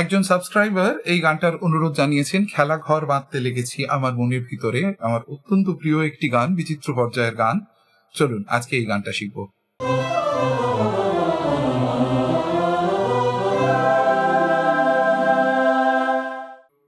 একজন সাবস্ক্রাইবার এই গানটার অনুরোধ জানিয়েছেন, খেলা ঘর বাঁধতে লেগেছি আমার মনের ভিতরে। আমার অত্যন্ত প্রিয় একটি গান, বিচিত্র পর্যায়ের গান। চলুন, আজকে এই গানটা শিখব।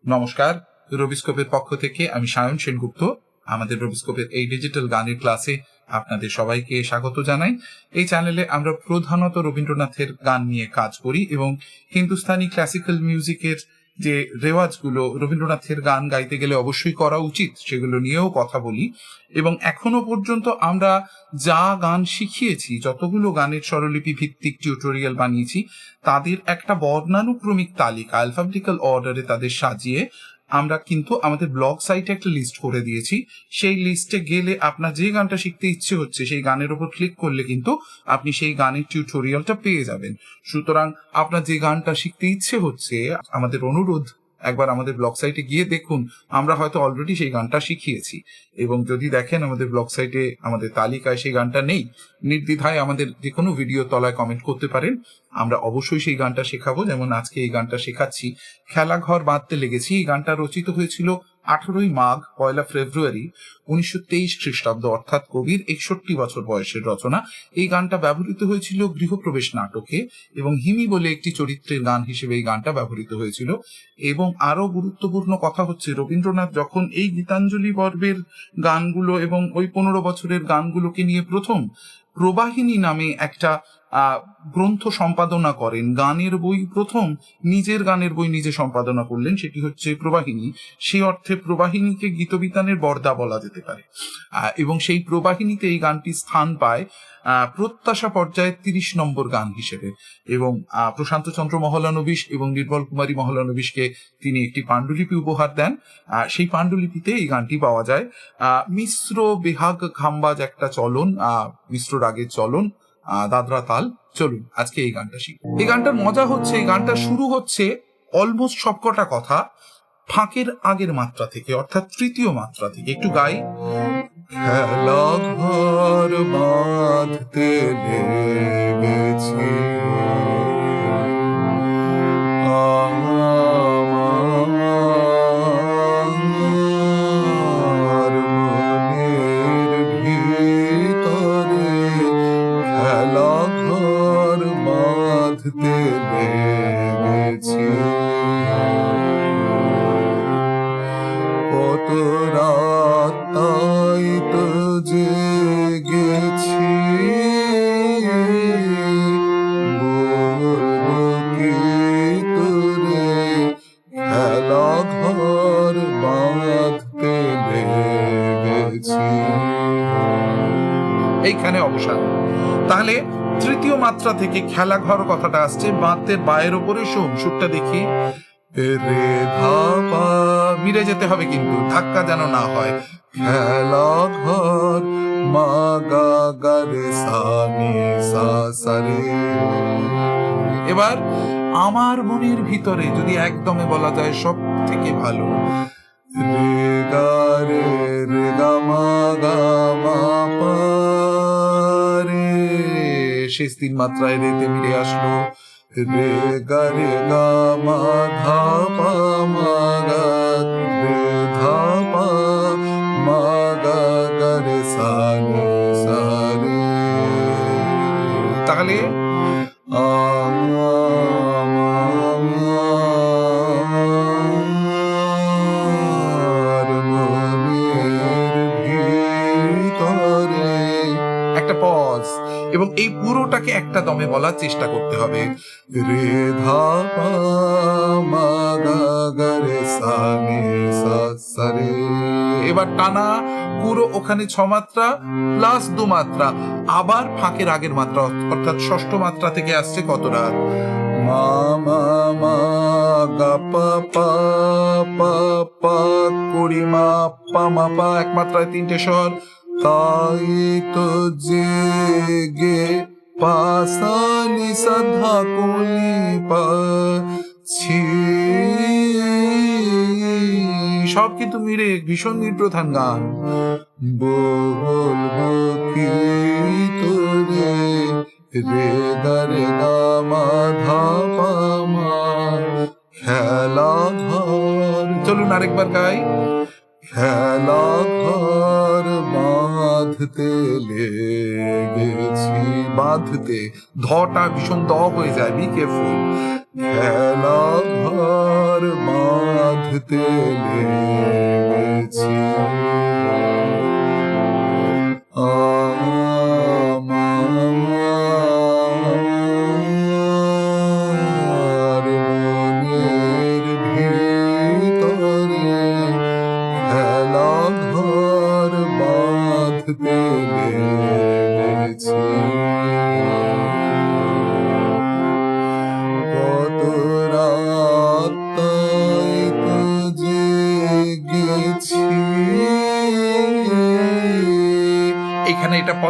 নমস্কার, রবিস্কোপের পক্ষ থেকে আমি সায়ন সেনগুপ্ত। আমাদের রবিস্কোপের এই ডিজিটাল গানের ক্লাসে আপনাদের সবাইকে স্বাগত জানাই। এই চ্যানেলে আমরা প্রধানত রবীন্দ্রনাথের গান নিয়ে কাজ করি এবং হিন্দুস্তানি ক্লাসিক্যাল মিউজিকের যে রেওয়াজগুলো রবীন্দ্রনাথের গান গাইতে গেলে অবশ্যই করা উচিত, সেগুলো নিয়েও কথা বলি। এবং এখনও পর্যন্ত আমরা যা গান শিখিয়েছি, যতগুলো গানের স্বরলিপি ভিত্তিক টিউটোরিয়াল বানিয়েছি, তাদের একটা বর্ণানুক্রমিক তালিকা অ্যালফাবেটিক্যাল অর্ডারে তাদের সাজিয়ে আমরা কিন্তু আমাদের ব্লগ সাইটে একটা লিস্ট করে দিয়েছি। সেই লিস্টে গেলে আপনার যে গানটা শিখতে ইচ্ছে হচ্ছে, সেই গানের উপর ক্লিক করলে কিন্তু আপনি সেই গানের টিউটোরিয়ালটা পেয়ে যাবেন। সুতরাং আপনার যে গানটা শিখতে ইচ্ছে হচ্ছে, আমাদের অনুরোধ একবার আমাদের ব্লগ সাইটে গিয়ে দেখুন, আমরা হয়তো অলরেডি সেই গানটা শিখিয়েছি। এবং যদি দেখেন আমাদের ব্লগ সাইটে আমাদের তালিকায় সেই গানটা নেই, নির্দ্বিধায় আমাদের যে কোনো ভিডিও তলায় কমেন্ট করতে পারেন। আমরা অবশ্যই সেই গানটা শেখাবো। যেমন আজকে এই গানটা শেখাচ্ছি, খেলাঘর বাঁধতে লেগেছি। এই গানটা রচিত হয়েছিল আঠারোই মাঘ, পয়লা ফেব্রুয়ারি উনিশশো তেইশ খ্রিস্টাব্দ, অর্থাৎ কবির একষট্টি বছর বয়সের রচনা। এই গানটা ব্যবহৃত হয়েছিল গৃহপ্রবেশ নাটকে এবং হিমি বলে একটি চরিত্রের গান হিসেবে এই গানটা ব্যবহৃত হয়েছিল। এবং আরও গুরুত্বপূর্ণ কথা হচ্ছে, রবীন্দ্রনাথ যখন এই গীতাঞ্জলি পর্বের গানগুলো এবং ওই পনেরো বছরের গানগুলোকে নিয়ে প্রথম প্রবাহিনী নামে একটা গ্রন্থ সম্পাদনা করেন। গানের বই প্রথম নিজের গানের বই নিজে সম্পাদনা করলেন, সেটি হচ্ছে প্রবাহিনী। সেই অর্থে প্রবাহিনীকে গীতবিতানের বর্দা বলা যেতে পারে। এবং সেই প্রবাহিনীতে এই গানটি স্থান পায় প্রত্যাশা পর্যায়ে তিরিশ নম্বর গান হিসেবে। এবং প্রশান্ত চন্দ্র মহলানবিশ এবং নির্মল কুমারী মহলানবিশকে তিনি একটি পাণ্ডুলিপি উপহার দেন। সেই পাণ্ডুলিপিতে এই গানটি পাওয়া যায়। মিশ্র বেহাগ খাম্বাজ একটা চলন মিশ্র রাগের চলন। দাদরা তাল, চলুন আজকে এই গানটা শিখি। এই গানটার মজা হচ্ছে, এই গানটা শুরু হচ্ছে অলমোস্ট সবকটা কথা ফাঁকের আগের মাত্রা থেকে, অর্থাৎ তৃতীয় মাত্রা থেকে। একটু গাই। খেলা ঘর বাঁধতে তাহলে তৃতীয় মাত্রা থেকে খেলা ঘর কথাটা আসছে। বাঁধতে বায়ের ওপরে সোম সুরটা দেখি। রে ধাপা মিলে যেতে হবে কিন্তু, ধাক্কা যেন না হয়। খেলা ঘর এবার আমার মনের ভিতরে যদি একদমে বলা যায় সব থেকে ভালো, রে গা রে রে গা মা গা শেষ তিন মাত্রায় রেতে ফিরে আসলো। রে গা রে গা মা ধা পা মা গা এবং এই পুরোটাকে একটা দমে বলার চেষ্টা করতে হবে। রে ধা মা এবার টানা পুরো ওখানে ছ মাত্রা প্লাস দু মাত্রা। আবার ফাঁকের আগের মাত্রা, অর্থাৎ ষষ্ঠ মাত্রা থেকে আসছে কত রাত? মা মা মা, গা, পা পা পা পা কুড়ি মা, পা মা, পা, এক মাত্রায় তিনটে স্বর। তাই তো জেগে পাসানি সাধা কুলি পাছি সব কিন্তু মিলে ভীষণ নির্প্রধান গান। বলব কি তোরে, রে গা রে গা মা ধা পা মা খেলা ঘর। চলুন আরেকবার গাই। খেলা ঘর বাঁধতে লেগেছি, বাঁধতে। ধটা ভীষণ দ হয়ে যায় বি কেয়ারফুল খেলা ঘর বাঁধতে লেগেছি।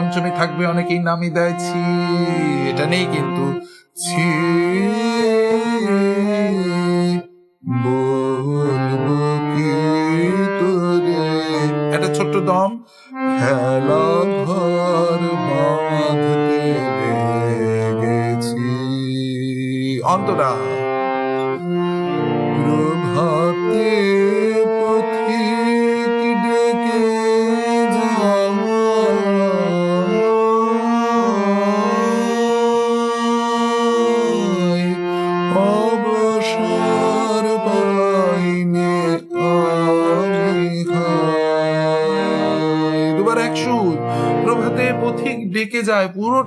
পঞ্চমী থাকবে অনেকেই নামই দেয় ছি। এটা নেই কিন্তু ছি।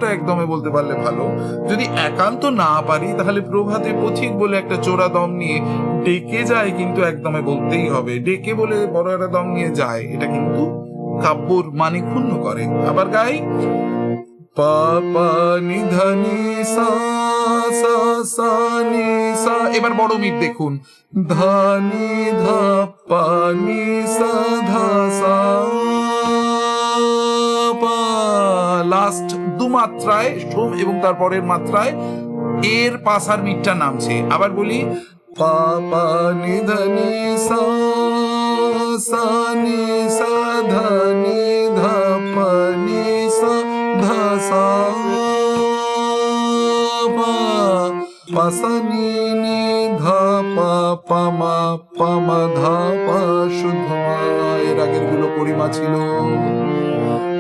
পুরোটা একদমে বলতে পারলে ভালো। যদি একান্ত না পারি, তাহলে প্রভাতে পথিক বলে একটা চোরা দম নিয়ে ডেকে যায় কিন্তু একদমে বলতেই হবে। ডেকে বলে বড় একটা দম নিয়ে যায়, এটা কিন্তু কাব্যর মানে ক্ষুণ্ণ করে। আবার গাই এবার বড় মিট দেখুন। ধানি ধা পানি সা, ধা, সা। লাস্ট দু মাত্রায়, সোম এবং তারপরের মাত্রায়, এর পাশার মিটটা নামছে আবার বলি পা পা নি ধা নি সা সা নি সা ধা নি ধা পা নি সা পা নি নি ধা পা শুদ্ধ এর আগেরগুলো পরিমা ছিল।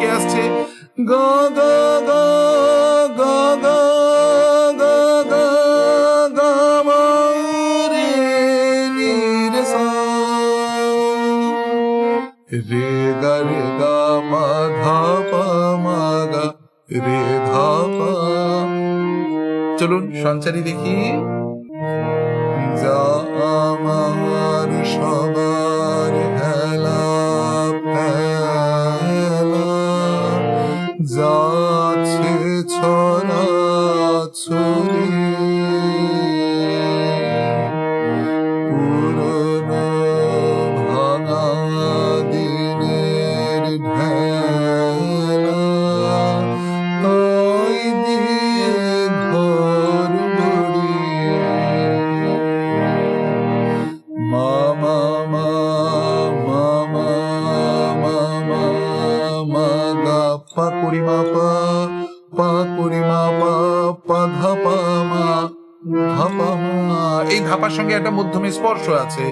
থেকে আসছে। গা গা গা গা গা গা গা গা মা রে নি রে মা চলুন সঞ্চারী দেখি। যা আমার সবার ধাপার সঙ্গে একটা মধ্যমে স্পর্শ আছে।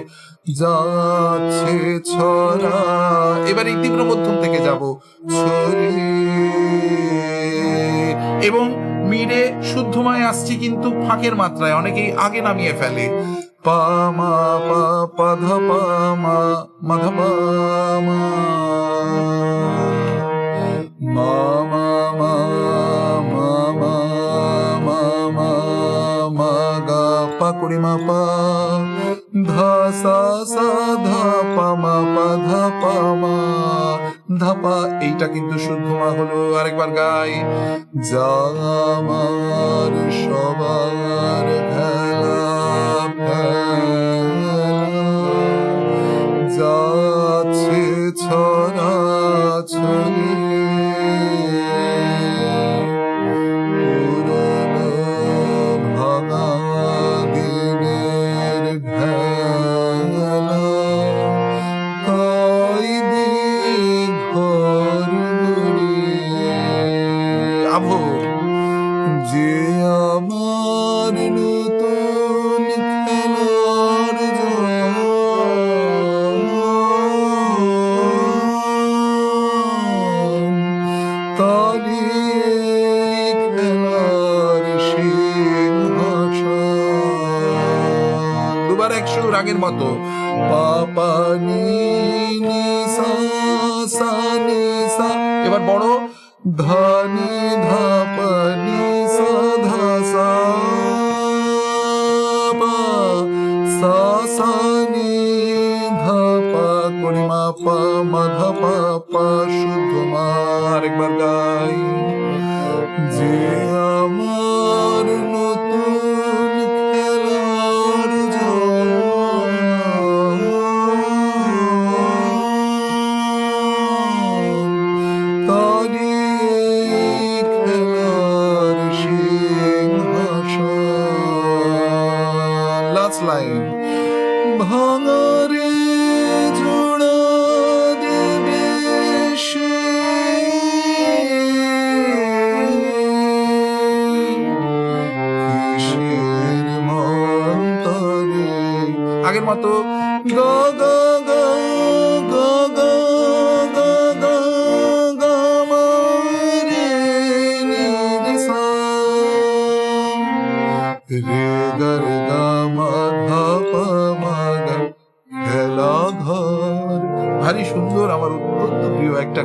যাচ্ছে ছড়া। এবার এই তীব্র মধ্যম থেকে যাব। এবং মিরে শুদ্ধমায় আসছি কিন্তু ফাঁকের মাত্রায়, অনেকেই আগে নামিয়ে ফেলে। পা মা পা পা ধা পা মা। মা মা মা পা কুড়ি মা, পা, ধা সা সা ধা পা, মা পা ধা, পা মা এইটা কিন্তু শুদ্ধ মা হলো আরেকবার গাই। যা আমার সবার খেলা, যাচ্ছে ছড়া, ছড়ি একশো আগের মতো। এবার বড়। ধনি ধাপনি সাধা সানি ধাপা করিমা পা মাধা পা। শুদ্ধ মা। আরেকবার গা।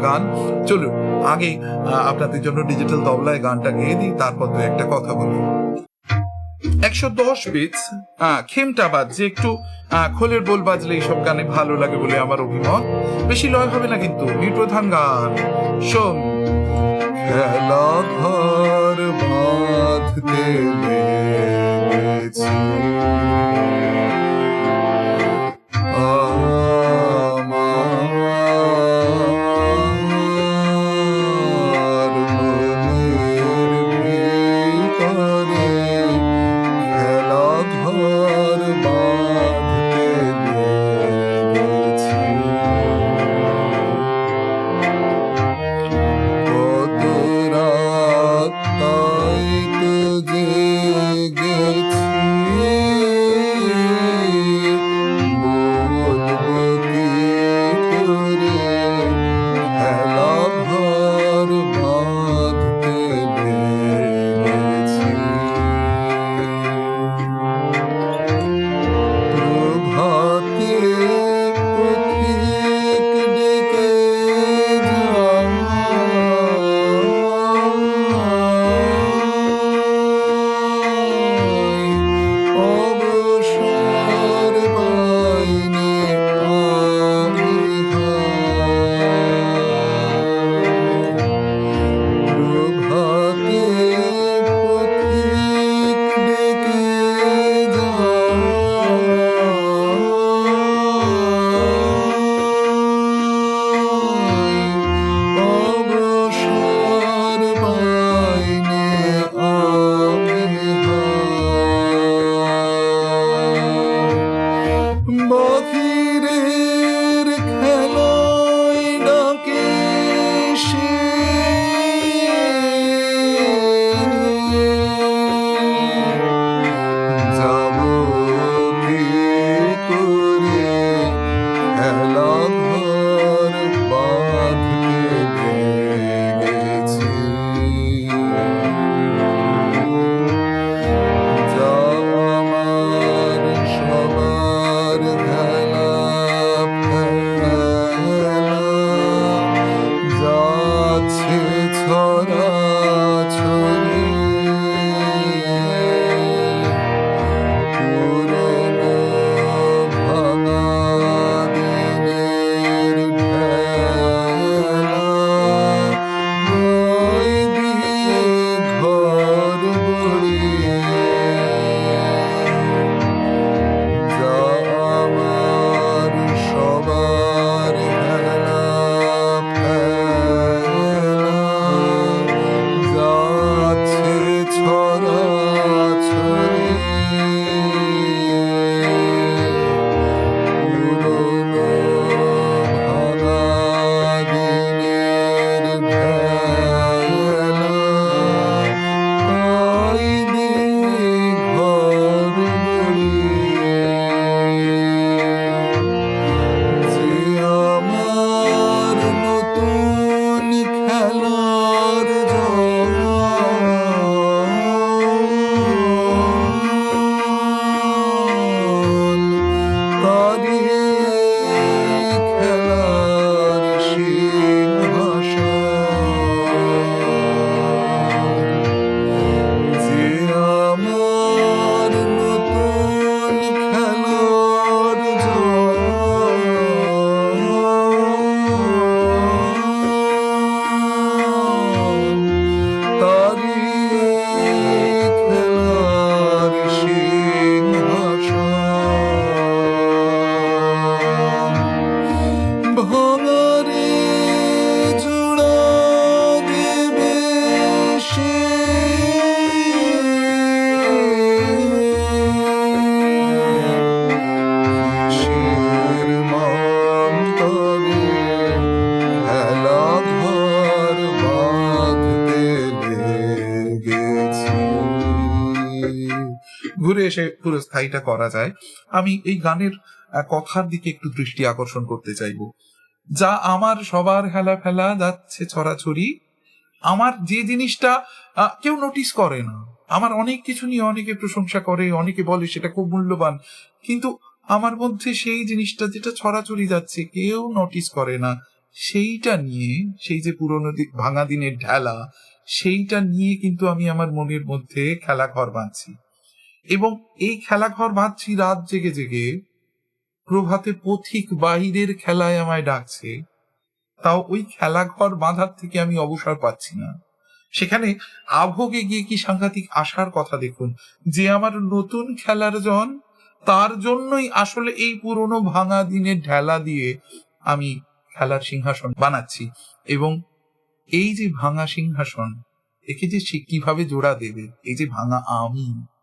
গান। চলুন, আগে আপনাদের জন্য ডিজিটাল তবলায় গানটা গেয়ে দিই, তারপর দু একটা কথা বলব একশো দশ বিটস খেমটা বাজছে, একটু খোলের বোল বাজলে এইসব গানে ভালো লাগে বলে আমার অভিমত। বেশি লয় হবে না কিন্তু নির্প্রধান গান। শোন খেলা ঘর বাঁধতে স্থায়ীটা করা যায়। আমি এই গানের কথার দিকে একটু দৃষ্টি আকর্ষণ করতে চাইব। যা আমার সবার হেলা ফেলা যাচ্ছে ছড়াছড়ি, আমার যে জিনিসটা কেউ নোটিস করে না। আমার অনেক কিছু নিয়ে অনেকে প্রশংসা করে, অনেকে বলে সেটা খুব মূল্যবান, কিন্তু আমার মধ্যে সেই জিনিসটা যেটা ছড়াছড়ি যাচ্ছে, কেউ নোটিস করে না। সেইটা নিয়ে, সেই যে পুরোনো ভাঙা দিনের ঢেলা, সেইটা নিয়ে কিন্তু আমি আমার মনের মধ্যে খেলা ঘর বাঁধছি। এবং এই খেলা ঘর বাঁধছি রাত জেগে জেগে প্রভাতে পথিক বাহিরের খেলায় আমায় ডাকছে। তাও ওই খেলাঘর বাঁধার থেকে আমি অবসর পাচ্ছি না। সেখানে আভোগে গিয়ে কি সাংঘাতিক আশার কথা দেখুন? যে আমার নতুন খেলার জন, তার জন্যই আসলে এই পুরনো ভাঙা দিনের ঢেলা দিয়ে আমি খেলার সিংহাসন বানাচ্ছি। এবং এই যে ভাঙা সিংহাসন, একে যে সে কীভাবে জোড়া দেবে? এই যে ভাঙা আমি।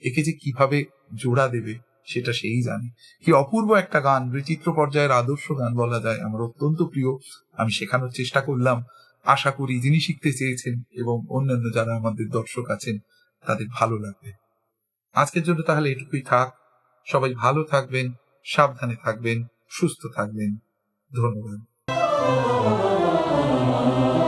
একে যে কীভাবে জোড়া দেবে সেটা সেই জানে। কি অপূর্ব একটা গান, বিচিত্র পর্যায়ের আদর্শ গান বলা যায়। আমার অত্যন্ত প্রিয়। আমি শেখানোর চেষ্টা করলাম। আশা করি যিনি শিখতে চেয়েছেন এবং অন্যান্য যারা আমাদের দর্শক আছেন, তাদের ভালো লাগবে। আজকের জন্য তাহলে এটুকুই থাক। সবাই ভালো থাকবেন, সাবধানে থাকবেন, সুস্থ থাকবেন। ধন্যবাদ।